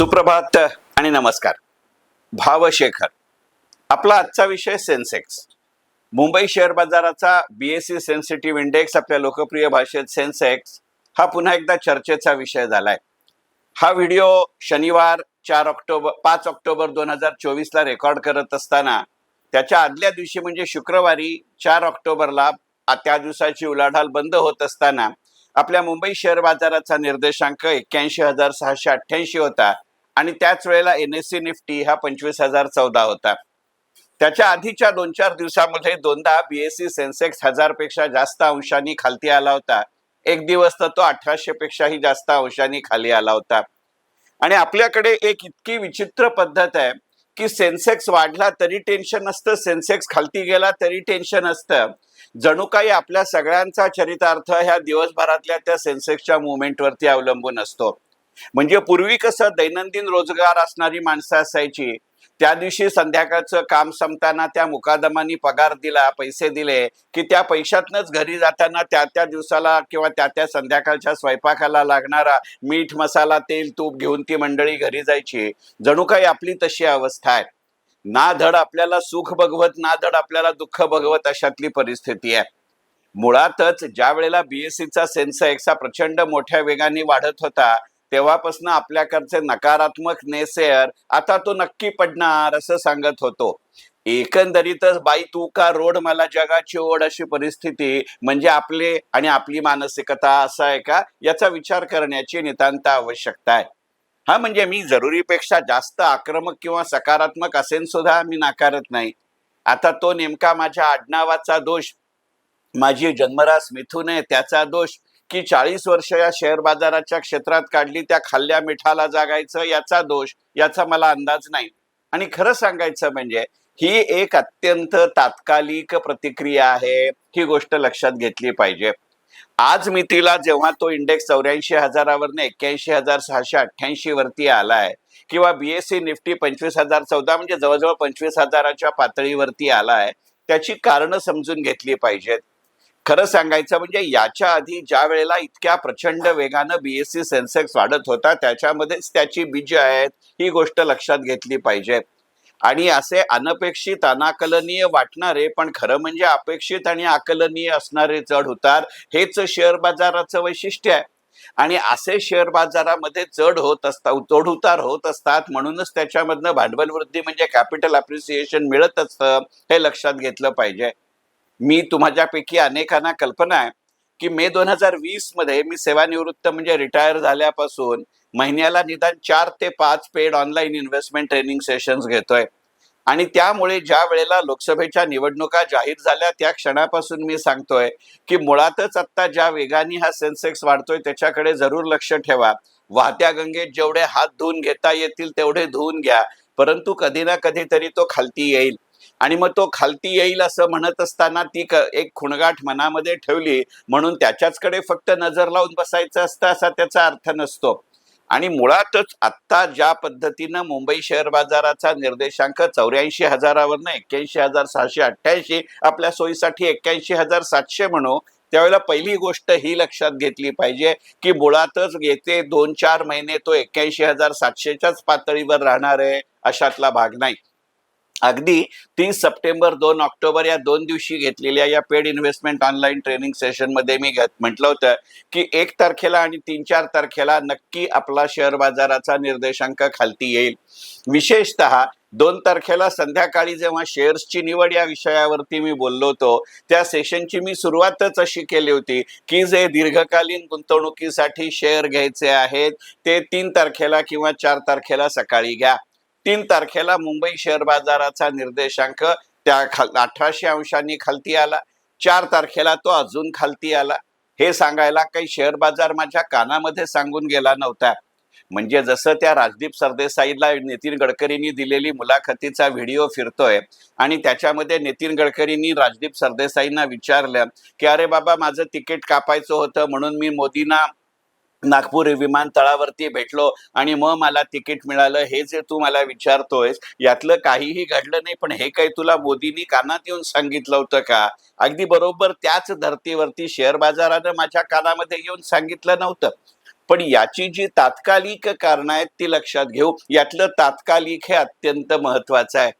सुप्रभात आणि नमस्कार. भावशेखर आपला आजचा विषय सेन्सेक्स मुंबई शेअर बाजाराचा बीएससी सेन्सिटिव्ह इंडेक्स आपल्या लोकप्रिय भाषेत सेन्सेक्स हा पुन्हा एकदा चर्चेचा विषय झालाय. हा व्हिडिओ शनिवार चार ऑक्टोबर पाच ऑक्टोबर दोन हजार चोवीसला रेकॉर्ड करत असताना त्याच्या आदल्या दिवशी म्हणजे शुक्रवारी चार ऑक्टोबरला त्या दिवसाची उलाढाल बंद होत असताना आपल्या मुंबई शेअर बाजाराचा निर्देशांक एक्क्याऐंशी हजार सहाशे अठ्ठ्याऐंशी होता. आणि त्याच वेळेला एन एस सी निफ्टी हा पंचवीस हजार चौदा होता. त्याच्या आधीच्या दोन चार दिवसामध्ये दोनदा बीएससी सेन्सेक्स हजारपेक्षा जास्त अंशांनी खालती आला होता. एक दिवस तर तो अठराशे पेक्षाही जास्त अंशांनी खाली आला होता. आणि आपल्याकडे एक इतकी विचित्र पद्धत आहे की सेन्सेक्स वाढला तरी टेन्शन असतं सेन्सेक्स खालती गेला तरी टेन्शन असतं. जणू काही आपल्या सगळ्यांचा चरितार्थ ह्या दिवसभरातल्या त्या सेन्सेक्सच्या मुवमेंटवरती अवलंबून असतो. म्हणजे पूर्वी कसं दैनंदिन रोजगार असणारी माणसं असायची त्या दिवशी संध्याकाळचं काम संपताना त्या मुकादमानी पगार दिला पैसे दिले की त्या पैशातनच घरी जाताना त्या त्या दिवसाला किंवा त्या त्या संध्याकाळच्या स्वयंपाकाला लागणारा मीठ मसाला तेल तूप घेऊन ती मंडळी घरी जायची. जणू काही आपली तशी अवस्था आहे. ना धड आपल्याला सुख भगवत ना धड आपल्याला दुःख भगवत अशातली परिस्थिती आहे. मुळातच ज्या वेळेला बीएससीचा सेन्सेक्स हा प्रचंड मोठ्या वेगाने वाढत होता तेव्हापासून आपल्याकडचे नकारात्मक नेसेअर आता तो नक्की पडणार असं सांगत होतो. एकंदरीतच बाई तू का रोड मला जगाची ओढ अशी परिस्थिती म्हणजे आपले आणि आपली मानसिकता असं आहे का? याचा विचार करण्याची नितांत आवश्यकता आहे. हा म्हणजे मी जरुरीपेक्षा जास्त आक्रमक किंवा सकारात्मक असेन सुद्धा मी नाकारत नाही. आता तो नेमका माझ्या आडनावाचा दोष माझी जन्मरास मिथून आहे त्याचा दोष की चाळीस वर्ष या शेअर बाजाराच्या क्षेत्रात काढली त्या खाल्ल्या मिठाला जागायचं याचा दोष याचा मला अंदाज नाही. आणि खरं सांगायचं म्हणजे ही एक अत्यंत तात्कालिक प्रतिक्रिया आहे ही गोष्ट लक्षात घेतली पाहिजे. आज मी तिला जेव्हा तो इंडेक्स चौऱ्याऐंशी हजारावरने एक्क्याऐंशी हजार सहाशे अठ्ठ्याऐंशी वरती आलाय किंवा बीएससी निफ्टी पंचवीस हजार चौदा म्हणजे जवळजवळ पंचवीस हजाराच्या पातळीवरती आलाय त्याची कारणं समजून घेतली पाहिजेत. खरं सांगायचं म्हणजे याच्या आधी ज्या वेळेला इतक्या प्रचंड वेगानं बीएससी सेन्सेक्स वाढत होता त्याच्यामध्येच त्याची बीज आहेत ही गोष्ट लक्षात घेतली पाहिजे. आणि असे अनपेक्षित अनाकलनीय वाटणारे पण खरं म्हणजे अपेक्षित आणि आकलनीय असणारे चढ उतार हेच शेअर बाजाराचं वैशिष्ट्य आहे. आणि असे शेअर बाजारामध्ये चढ होत असतात चढ उतार होत असतात म्हणूनच त्याच्यामधनं भांडवल वृद्धी म्हणजे कॅपिटल अप्रिसिएशन मिळत असतं हे लक्षात घेतलं पाहिजे. मी तुम्हाच्यापैकी अनेकांना कल्पना आहे की मे दोन हजार वीसमध्ये मी सेवानिवृत्त म्हणजे रिटायर झाल्यापासून महिन्याला निदान चार ते पाच paid online investment training sessions घेतोय. आणि त्यामुळे ज्या वेळेला लोकसभेच्या निवडणुका जाहीर झाल्या त्या क्षणापासून मी सांगतोय की मुळातच आत्ता ज्या वेगाने हा सेन्सेक्स वाढतोय त्याच्याकडे जरूर लक्ष ठेवा. वाहत्या गंगेत जेवढे हात धुवून घेता येतील तेवढे धुवून घ्या परंतु कधी ना कधीतरी तो खालती येईल. आणि मग तो खालती येईल असं म्हणत असताना ती क- एक खुणगाठ मनामध्ये ठेवली. म्हणून त्याच्याचकडे फक्त नजर लावून बसायचं असतं असा त्याचा अर्थ नसतो. आणि मुळातच आत्ता ज्या पद्धतीनं मुंबई शेअर बाजाराचा निर्देशांक चौऱ्याऐंशी हजारावरनं एक्क्याऐंशी हजार सहाशे अठ्ठ्याऐंशी आपल्या सोयीसाठी एक्क्याऐंशी हजार सातशे म्हणू त्यावेळेला पहिली गोष्ट ही लक्षात घेतली पाहिजे की मुळातच येते दोन चार महिने तो एक्क्याऐंशी हजार सातशेच्याच पातळीवर राहणार आहे अशातला भाग नाही. अगदी तीस सप्टेंबर दोन ऑक्टोबर या दोन दिवशी घेतलेल्या या पेड इन्व्हेस्टमेंट ऑनलाईन ट्रेनिंग सेशनमध्ये मी म्हटलं होतं की एक तारखेला आणि तीन चार तारखेला नक्की आपला शेअर बाजाराचा निर्देशांक खालती येईल. विशेषतः दोन तारखेला संध्याकाळी जेव्हा शेअर्सची निवड या विषयावरती मी बोललो होतो त्या सेशनची मी सुरुवातच अशी केली होती की जे दीर्घकालीन गुंतवणुकीसाठी शेअर घ्यायचे आहेत ते तीन तारखेला किंवा चार तारखेला सकाळी घ्या. तीन तारखेला मुंबई शेअर बाजाराचा निर्देशांक त्या खाल अठराशे अंशांनी खालती आला. चार तारखेला तो अजून खालती आला. हे सांगायला काही शेअर बाजार माझ्या कानामध्ये सांगून गेला नव्हता. म्हणजे जसं त्या राजदीप सरदेसाईला नितीन गडकरींनी दिलेली मुलाखतीचा व्हिडिओ फिरतोय आणि त्याच्यामध्ये नितीन गडकरींनी राजदीप सरदेसाईंना विचारलं की अरे बाबा माझं तिकीट कापायचं होतं म्हणून मी मोदींना नागपूर विमानतळावरती भेटलो आणि मग मला तिकीट मिळालं. हे जे तू मला विचारतोयस यातलं काहीही घडलं नाही पण हे काही तुला मोदींनी कानात येऊन सांगितलं होतं का? अगदी बरोबर त्याच धर्तीवरती शेअर बाजारानं माझ्या कानामध्ये येऊन सांगितलं नव्हतं. पण याची जी तात्कालिक कारणं आहेत ती लक्षात घेऊ. यातलं तात्कालिक हे अत्यंत महत्वाचं आहे.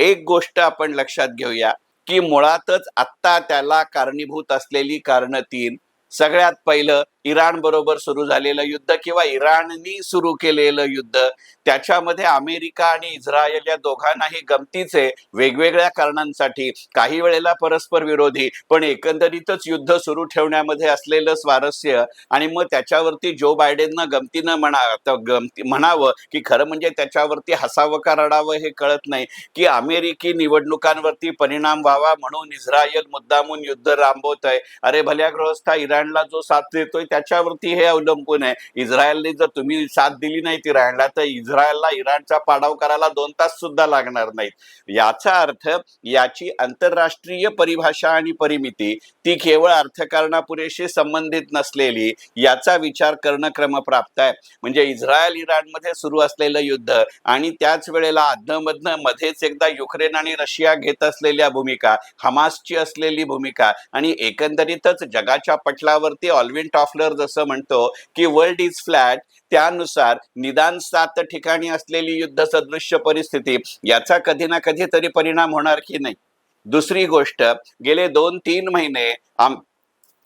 एक गोष्ट आपण लक्षात घेऊया की मुळातच आत्ता त्याला कारणीभूत असलेली कारणं तीन. सगळ्यात पहिलं इराण बरोबर सुरू झालेलं युद्ध किंवा इराणनी सुरू केलेलं युद्ध त्याच्यामध्ये अमेरिका आणि इस्रायल या दोघांनाही गमतीचे वेगवेगळ्या कारणांसाठी काही वेळेला परस्पर विरोधी पण एकंदरीतच युद्ध सुरू ठेवण्यामध्ये असलेलं स्वारस्य आणि मग त्याच्यावरती जो बायडेननं गमतीनं म्हणा गमती म्हणावं की खरं म्हणजे त्याच्यावरती हसावं का रडावं हे कळत नाही की अमेरिकी निवडणुकांवरती परिणाम व्हावा म्हणून इस्रायल मुद्दामून युद्ध राबवत आहे अरे भल्या गृहस्था इराणला जो साथ देतोय त्याच्यावरती हे अवलंबून आहे. इस्रायलने जर तुम्ही साथ दिली नाही इराणला तर इस्रायलला इराणचा पाडाव करायला दोन तास सुद्धा लागणार नाहीत. याचा अर्थ याची आंतरराष्ट्रीय परिभाषा आणि परिमिती ती केवळ अर्थकारणापुरेशी संबंधित नसलेली याचा विचार करणं क्रमप्राप्त आहे. म्हणजे इस्रायल इराणमध्ये सुरू असलेलं युद्ध आणि त्याच वेळेला अधनमधनं मध्येच एकदा युक्रेन आणि रशिया घेत असलेल्या भूमिका हमासची असलेली भूमिका आणि एकंदरीतच जगाच्या पटलावरती ऑलविन टॉफलर जसं म्हणतो की वर्ल्ड इज फ्लॅट त्यानुसार निदान सात ठिकाणी असलेली युद्ध सदृश्य परिस्थिती याचा कधी ना कधी तरी परिणाम होणार की नाही? दुसरी गोष्ट गेले दोन तीन महिने आम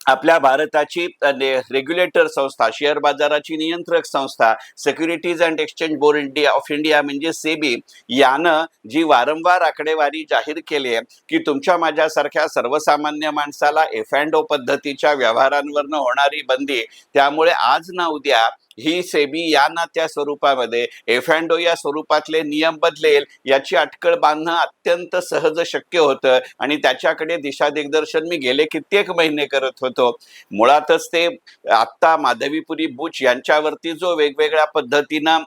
आपल्या भारताची रेग्युलेटर संस्था शेअर बाजाराची नियंत्रक संस्था securities and exchange board India of India म्हणजे सेबी यानं जी वारंवार आकडेवारी जाहीर केली आहे की तुमच्या माझ्यासारख्या सर्वसामान्य माणसाला एफ अँड ओ पद्धतीच्या व्यवहारांवरनं होणारी बंदी त्यामुळे आज ना उद्या ही सेबी या ना त्या स्वरूपामध्ये एफ अँड ओ या स्वरूपातले नियम बदलेल याची अटकळ बांधणं अत्यंत सहज शक्य होतं आणि त्याच्याकडे दिशा दिग्दर्शन मी गेले कित्येक महिने करत होतो. मुळातच ते आत्ता माधवीपुरी बुच यांच्यावरती जो वेगवेगळ्या पद्धतीनं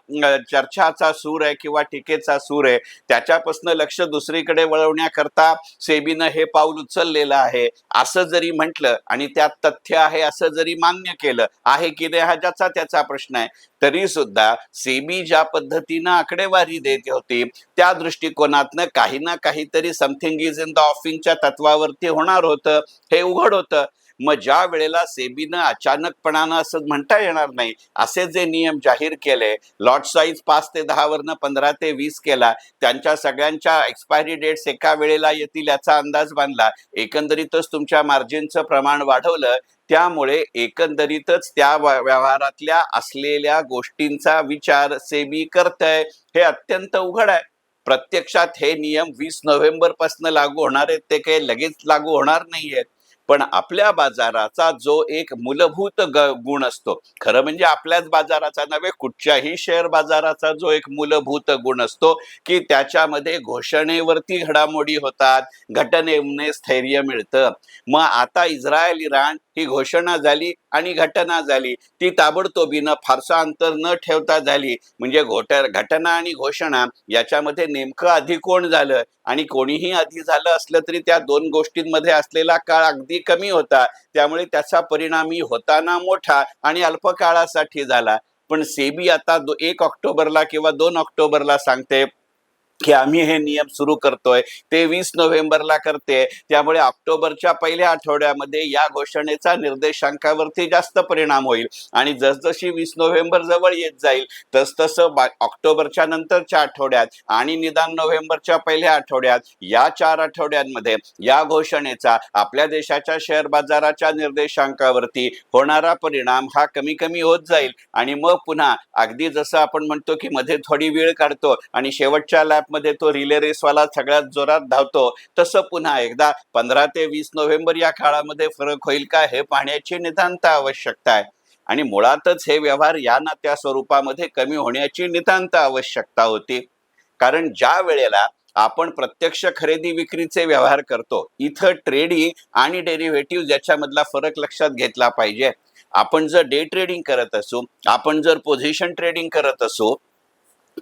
चर्चाचा सूर आहे किंवा टीकेचा सूर आहे त्याच्यापासून लक्ष दुसरीकडे वळवण्याकरता सेबीनं हे पाऊल उचललेलं आहे. असं जरी म्हटलं आणि त्यात तथ्य आहे असं जरी मान्य केलं आहे की नाही हा ज्याचा त्याचा प्रश्न आहे. तरी सुद्धा सेबी ज्या पद्धतीनं आकडेवारी देत होती त्या दृष्टिकोनातनं काही ना काहीतरी समथिंग इज इन द ऑफिंगच्या तत्वावरती होणार होतं हे उघड होतं. मग ज्या वेळेला सेबीनं अचानकपणानं असं म्हणता येणार नाही असे जे नियम जाहीर केले लॉट साईज पाच ते दहा वरनं पंधरा ते वीस केला त्यांच्या सगळ्यांच्या एक्सपायरी डेट्स एका वेळेला येतील याचा अंदाज बांधला. एकंदरीतच तुमच्या मार्जिनचं प्रमाण वाढवलं त्यामुळे एकंदरीतच त्या व्यवहारातल्या असलेल्या गोष्टींचा विचार सेबी करतय हे अत्यंत उघड आहे. प्रत्यक्षात हे नियम वीस नोव्हेंबरपासून लागू होणार आहेत ते काही लगेच लागू होणार नाहीयेत. पण आपल्या बाजाराचा जो एक मूलभूत गुण असतो खरं म्हणजे आपल्याच बाजाराचा नव्हे कुठच्याही शेअर बाजाराचा जो एक मूलभूत गुण असतो की त्याच्यामध्ये घोषणेवरती घडामोडी होतात घटनेने स्थैर्य मिळतं. मग आता इस्रायल इराण ही घोषणा झाली आणि घटना झाली. ती ताबडतोबीनं फारसं अंतर न ठेवता झाली. म्हणजे घोट घटना आणि घोषणा याच्यामध्ये नेमकं आधी कोण झालं? आणि कोणीही आधी झालं असलं तरी त्या दोन गोष्टींमध्ये असलेला काळ अगदी कमी होता. त्यामुळे त्याचा परिणामी होताना मोठा आणि अल्प काळासाठी झाला. पण सेबी आता दो एक ऑक्टोबरला किंवा दोन ऑक्टोबरला सांगते की आम्ही हे नियम सुरू करतोय. ते वीस नोव्हेंबरला करते. त्यामुळे ऑक्टोबरच्या पहिल्या आठवड्यामध्ये या घोषणेचा निर्देशांकावरती जास्त परिणाम होईल. आणि जसजशी वीस नोव्हेंबर जवळ येत जाईल तसतसं बा ऑक्टोबरच्या नंतरच्या आठवड्यात आणि निदान नोव्हेंबरच्या पहिल्या आठवड्यात या चार आठवड्यांमध्ये या घोषणेचा आपल्या देशाच्या शेअर बाजाराच्या निर्देशांकावरती होणारा परिणाम हा कमी कमी होत जाईल. आणि मग पुन्हा अगदी जसं आपण म्हणतो की मध्ये थोडी वेळ काढतो आणि शेवटच्या मध्ये तो रिले रेसवाला सगळ्यात जोरात धावतो. तसं पुन्हा एकदा पंधरा ते वीस नोव्हेंबर या काळामध्ये फरक होईल का हे पाहण्याची नितांत आवश्यकता आहे. आणि मुळातच हे व्यवहार या ना त्या स्वरूपामध्ये कमी होण्याची नितांत आवश्यकता होती. कारण ज्या वेळेला आपण प्रत्यक्ष खरेदी विक्रीचे व्यवहार करतो इथं ट्रेडिंग आणि डेरिव्हेटिव्ह याच्यामधला फरक लक्षात घेतला पाहिजे. आपण जर डे ट्रेडिंग करत असू आपण जर पोझिशन ट्रेडिंग करत असू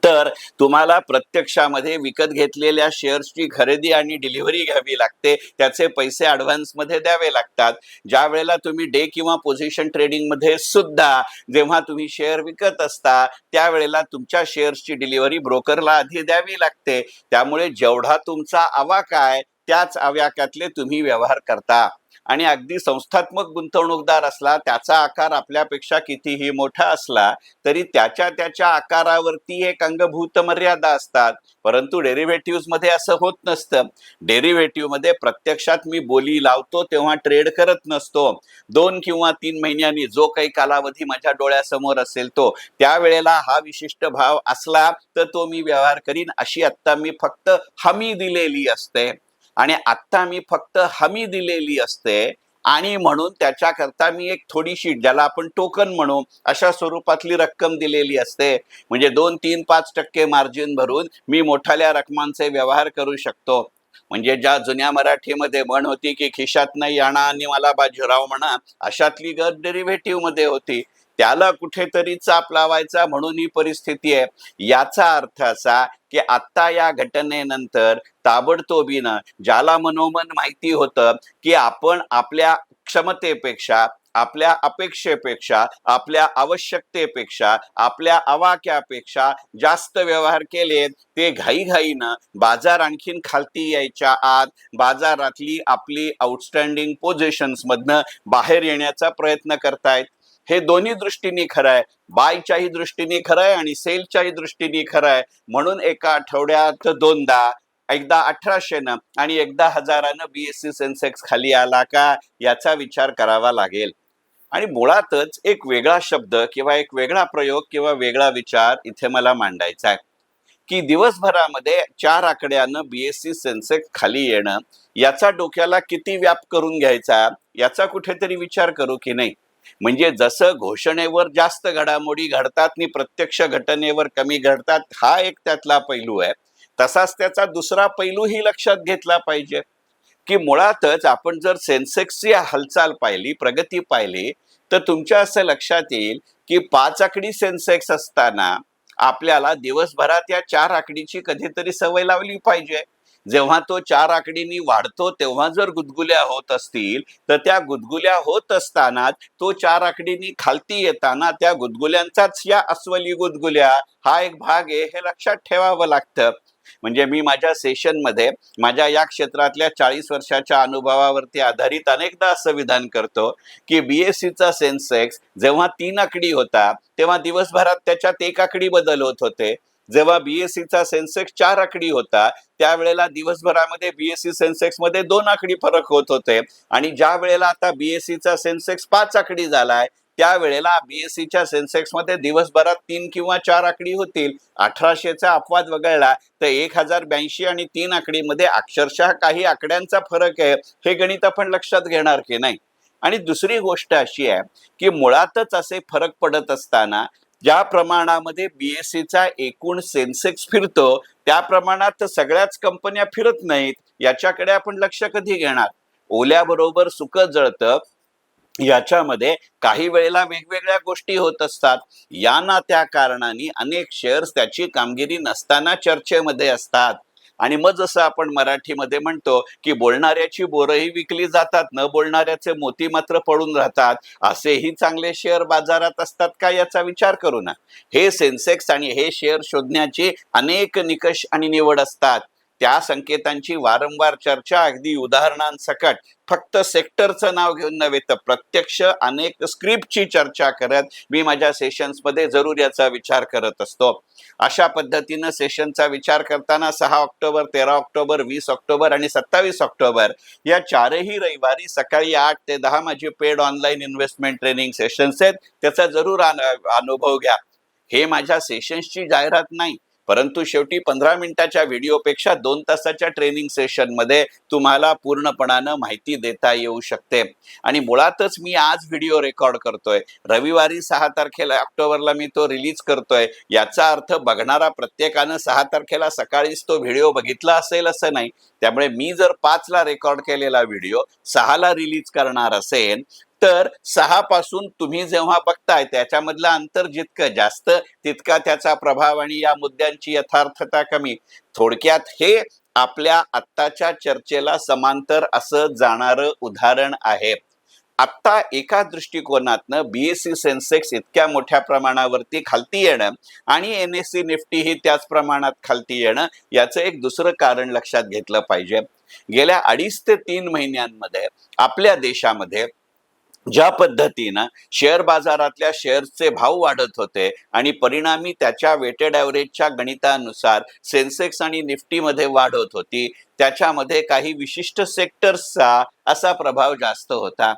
तर तुम्हाला प्रत्यक्षामध्ये विकत घेतलेल्या शेअर्सची खरेदी आणि डिलिव्हरी घ्यावी लागते. त्याचे पैसे ॲडव्हान्समध्ये द्यावे लागतात. ज्या वेळेला तुम्ही डे किंवा पोझिशन ट्रेडिंगमध्ये सुद्धा जेव्हा तुम्ही शेअर विकत असता त्यावेळेला तुमच्या शेअर्सची डिलिव्हरी ब्रोकरला आधी द्यावी लागते. त्यामुळे जेवढा तुमचा आवाका आहे त्याच आव्याकातले तुम्ही व्यवहार करता. आणि अगदी संस्थात्मक गुंतवणूकदार असला त्याचा आकार आपल्यापेक्षा कितीही मोठा असला तरी त्याच्या त्याच्या आकारावरती एक अंगभूत मर्यादा असतात. परंतु डेरिव्हेटिव्हमध्ये असं होत नसतं. डेरिव्हेटिव्हमध्ये प्रत्यक्षात मी बोली लावतो तेव्हा ट्रेड करत नसतो. दोन किंवा तीन महिन्यांनी जो काही कालावधी माझ्या डोळ्यासमोर असेल तो त्यावेळेला हा विशिष्ट भाव असला तर तो मी व्यवहार करीन अशी आत्ता मी फक्त हमी दिलेली असते. आणि आत्ता मी फक्त हमी दिलेली असते आणि म्हणून त्याच्याकरता मी एक थोडीशी ज्याला आपण टोकन म्हणू अशा स्वरूपातली रक्कम दिलेली असते. म्हणजे दोन तीन पाच टक्के मार्जिन भरून मी मोठाल्या रकमांचे व्यवहार करू शकतो. म्हणजे ज्या जुन्या मराठीमध्ये म्हण होती की खिशात नाही आणा आणि मला बाजीराव म्हणा अशातली गत डेरिव्हेटिव्हमध्ये होती. त्याला कुठेतरी चाप लावायचा म्हणून ही परिस्थिती आहे. याचा अर्थ असा की आत्ता या घटनेनंतर ताबडतोबीनं ज्याला मनोमन माहिती होतं की आपण आपल्या क्षमतेपेक्षा आपल्या अपेक्षेपेक्षा आपल्या आवश्यकतेपेक्षा आपल्या अवाक्यापेक्षा जास्त व्यवहार केले ते घाईघाईनं बाजार आणखीन खालती यायच्या आत बाजारातली आपली आउटस्टँडिंग पोझिशन्स मधनं बाहेर येण्याचा प्रयत्न करतायत. हे दोन्ही दृष्टीने खरं आहे बायच्याही दृष्टीने खरं आहे आणि सेलच्याही दृष्टीने खरं आहे म्हणून एका आठवड्यात दोनदा एकदा अठराशेनं आणि एकदा हजारानं बीएससी सेन्सेक्स खाली आला का याचा विचार करावा लागेल. आणि मुळातच एक वेगळा शब्द किंवा एक वेगळा प्रयोग किंवा वेगळा विचार इथे मला मांडायचा आहे की दिवसभरामध्ये चार आकड्यानं बीएससी सेन्सेक्स खाली येणं याचा डोक्याला किती व्याप करून घ्यायचा याचा कुठेतरी विचार करू की नाही? म्हणजे जसं घोषणेवर जास्त घडामोडी घडतात आणि प्रत्यक्ष घटनेवर कमी घडतात हा एक त्यातला पैलू आहे. तसाच त्याचा दुसरा पैलूही लक्षात घेतला पाहिजे. की मुळातच आपण जर सेन्सेक्सची हालचाल पाहिली प्रगती पाहिली तर तुमच्या असं लक्षात येईल की पाच आकडी सेन्सेक्स असताना आपल्याला दिवसभरात या चार आकडीची कधीतरी सवय लावली पाहिजे. जेव्हा तो चार आकडीनी वाढतो तेव्हा जर गुदगुल्या होत असतील तर त्या गुदगुल्या होत असताना तो चार आकडीनी खालती येताना त्या गुदगुल्यांचाच या अस्वली गुदगुल्या हा एक भाग आहे हे लक्षात ठेवावं लागतं. म्हणजे मी माझ्या सेशनमध्ये माझ्या या क्षेत्रातल्या चाळीस वर्षाच्या अनुभवावरती आधारित अनेकदा असं विधान करतो की बीएससीचा सेन्सेक्स जेव्हा तीन आकडी होता तेव्हा दिवसभरात त्याच्यात एक आकडी बदल होत होते. जेव्हा बीएससीचा सेन्सेक्स चार आकडी होता त्यावेळेला दिवसभरामध्ये बीएससी सेन्सेक्समध्ये दोन आकडी फरक होत होते. आणि ज्या वेळेला आता बीएससीचा सेन्सेक्स पाच आकडी झालाय त्यावेळेला बीएससीच्या सेन्सेक्समध्ये दिवसभरात तीन किंवा चार आकडी होतील. अठराशेचा अपवाद वगळला तर एक हजार ब्याऐंशी आणि तीन आकडीमध्ये अक्षरशः काही आकड्यांचा फरक आहे हे गणित आपण लक्षात घेणार की नाही? आणि दुसरी गोष्ट अशी आहे की मुळातच असे फरक पडत असताना ज्या प्रमाणामध्ये बीएससीचा एकूण सेन्सेक्स फिरतो त्या प्रमाणात सगळ्याच कंपन्या फिरत नाहीत याच्याकडे आपण लक्ष कधी घेणार? ओल्याबरोबर सुकं जळतं याच्यामध्ये काही वेळेला वेगवेगळ्या गोष्टी होत असतात. या ना त्या कारणाने अनेक शेअर्स त्याची कामगिरी नसताना चर्चेमध्ये असतात. आणि मग जसं आपण मराठीमध्ये म्हणतो की बोलणाऱ्याची बोरही विकली जातात न बोलणाऱ्याचे मोती मात्र पडून राहतात. असेही चांगले शेअर बाजारात असतात का याचा विचार करू ना. हे सेन्सेक्स आणि हे शेअर शोधण्याचे अनेक निकष आणि निवड असतात. त्या संकेतांची वारंवार चर्चा अगदी उदाहरणांसकट फक्त सेक्टरचं नाव घेऊन नव्हे तर प्रत्यक्ष अनेक स्क्रिप्टची चर्चा करत मी माझ्या सेशन्समध्ये जरूर याचा विचार करत असतो. अशा पद्धतीनं सेशनचा विचार करताना सहा ऑक्टोबर तेरा ऑक्टोबर वीस ऑक्टोबर आणि सत्तावीस ऑक्टोबर या चारही रविवारी सकाळी आठ ते दहा माझी paid online investment training sessions आहेत. त्याचा जरूर अनुभव घ्या. हे माझ्या सेशन्सची जाहिरात नाही. परंतु शेवटी पंधरा मिनिटाच्या व्हिडिओपेक्षा दोन तासाच्या ट्रेनिंग सेशनमध्ये तुम्हाला पूर्णपणानं माहिती देता येऊ शकते. आणि मुळातच मी आज व्हिडिओ रेकॉर्ड करतोय. रविवारी सहा तारखेला ऑक्टोबरला मी तो रिलीज करतोय. याचा अर्थ बघणारा प्रत्येकानं सहा तारखेला सकाळीच तो व्हिडिओ बघितला असेल असं नाही. त्यामुळे मी जर पाचला रेकॉर्ड केलेला व्हिडिओ सहाला रिलीज करणार असेल तर सहा पासून तुम्ही जेव्हा बघताय त्याच्यामधलं अंतर जितकं जास्त तितका त्याचा प्रभाव आणि या मुद्द्यांची यथार्थता कमी. थोडक्यात हे आपल्या आत्ताच्या चर्चेला समांतर असं जाणारं उदाहरण आहे. आत्ता एका दृष्टिकोनातनं सी सेन्सेक्स इतक्या मोठ्या प्रमाणावरती खालती येणं आणि एन एस सी निफ्टी ही त्याच प्रमाणात खालती येणं याचं एक दुसरं कारण लक्षात घेतलं पाहिजे. गेल्या अडीच ते तीन महिन्यांमध्ये आपल्या देशामध्ये ज्या पद्धतीनं शेअर बाजारातल्या शेअर्सचे भाव वाढत होते आणि परिणामी त्याच्या वेटेड ॲव्हरेजच्या गणितानुसार सेन्सेक्स आणि निफ्टीमध्ये वाढ होत होती त्याच्यामध्ये काही विशिष्ट सेक्टर्सचा असा प्रभाव जास्त होता.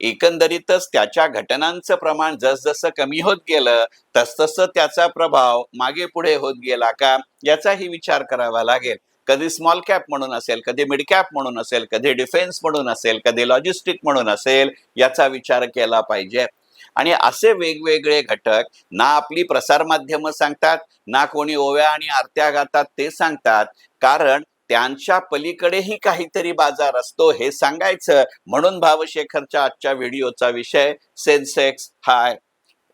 एकंदरीतच त्याच्या घटनांचं प्रमाण जसजसं कमी होत गेलं तसतसं त्याचा प्रभाव मागे पुढे होत गेला का याचाही विचार करावा लागेल. कधी स्मॉल कॅप म्हणून असेल कधी मिड कॅप म्हणून असेल कधी डिफेन्स म्हणून असेल कधी लॉजिस्टिक म्हणून असेल याचा विचार केला पाहिजे. आणि असे वेगवेगळे घटक ना आपली प्रसारमाध्यमं सांगतात ना कोणी ओव्या आणि आरत्या गातात ते सांगतात. कारण त्यांच्या पलीकडेही काहीतरी बाजार असतो हे सांगायचं. म्हणून भावशेखरच्या आजच्या व्हिडिओचा विषय सेन्सेक्स हा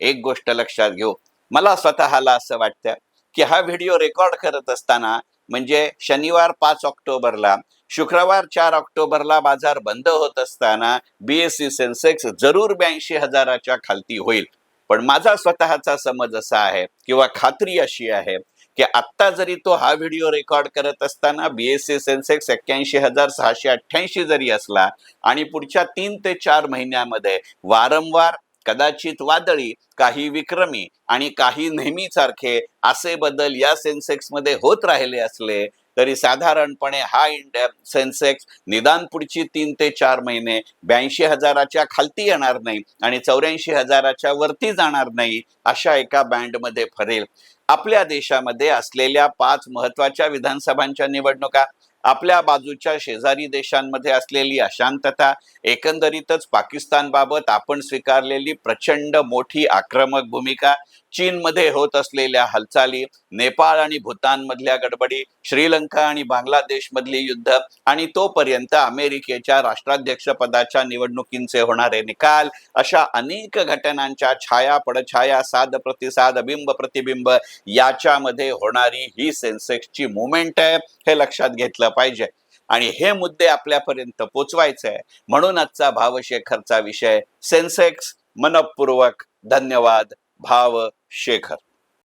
एक गोष्ट लक्षात घेऊ. मला स्वतःला असं वाटतं की हा व्हिडिओ रेकॉर्ड करत असताना म्हणजे शनिवार पाच ऑक्टोबरला शुक्रवार चार ऑक्टोबरला बाजार बंद होत असताना बीएससी सेन्सेक्स जरूर ब्याऐंशी हजाराच्या खालती होईल. पण माझा स्वतःचा समज असा आहे किंवा खात्री अशी आहे की आत्ता जरी तो हा व्हिडिओ रेकॉर्ड करत असताना बीएससी सेन्सेक्स एक्क्याऐंशी हजार सहाशे अठ्ठ्याऐंशी जरी असला आणि पुढच्या तीन ते चार महिन्यामध्ये वारंवार कदाचित वादळी काही विक्रमी आणि काही नेहमीसारखे असे बदल या सेन्सेक्समध्ये होत राहिले असले तरी साधारणपणे हा इंडिया सेन्सेक्स निदान पुढची तीन ते चार महिने ब्याऐंशी हजाराच्या खालती येणार नाही आणि चौऱ्याऐंशी हजाराच्या वरती जाणार नाही अशा एका बँडमध्ये फरेल. आपल्या देशामध्ये असलेल्या पाच महत्त्वाच्या विधानसभांच्या निवडणुका आपल्या बाजूच्या शेजारी देशांमध्ये असलेली अशांतता एकंदरीतच पाकिस्तानबाबत आपण स्वीकारलेली प्रचंड मोठी आक्रमक भूमिका चीनमध्ये होत असलेल्या हालचाली नेपाळ आणि भूतानमधल्या गडबडी श्रीलंका आणि बांगलादेश मधली युद्ध आणि तोपर्यंत अमेरिकेच्या राष्ट्राध्यक्ष पदाच्या निवडणुकींचे होणारे निकाल अशा अनेक घटनांच्या छाया पडछाया साध प्रतिसाद बिंब प्रतिबिंब याच्यामध्ये होणारी ही सेन्सेक्सची मुवमेंट आहे हे लक्षात घेतलं पाहिजे. आणि हे मुद्दे आपल्यापर्यंत पोचवायचे आहे. म्हणून आजचा भावशेखरचा विषय सेन्सेक्स मनपूर्वक धन्यवाद भाव शेखर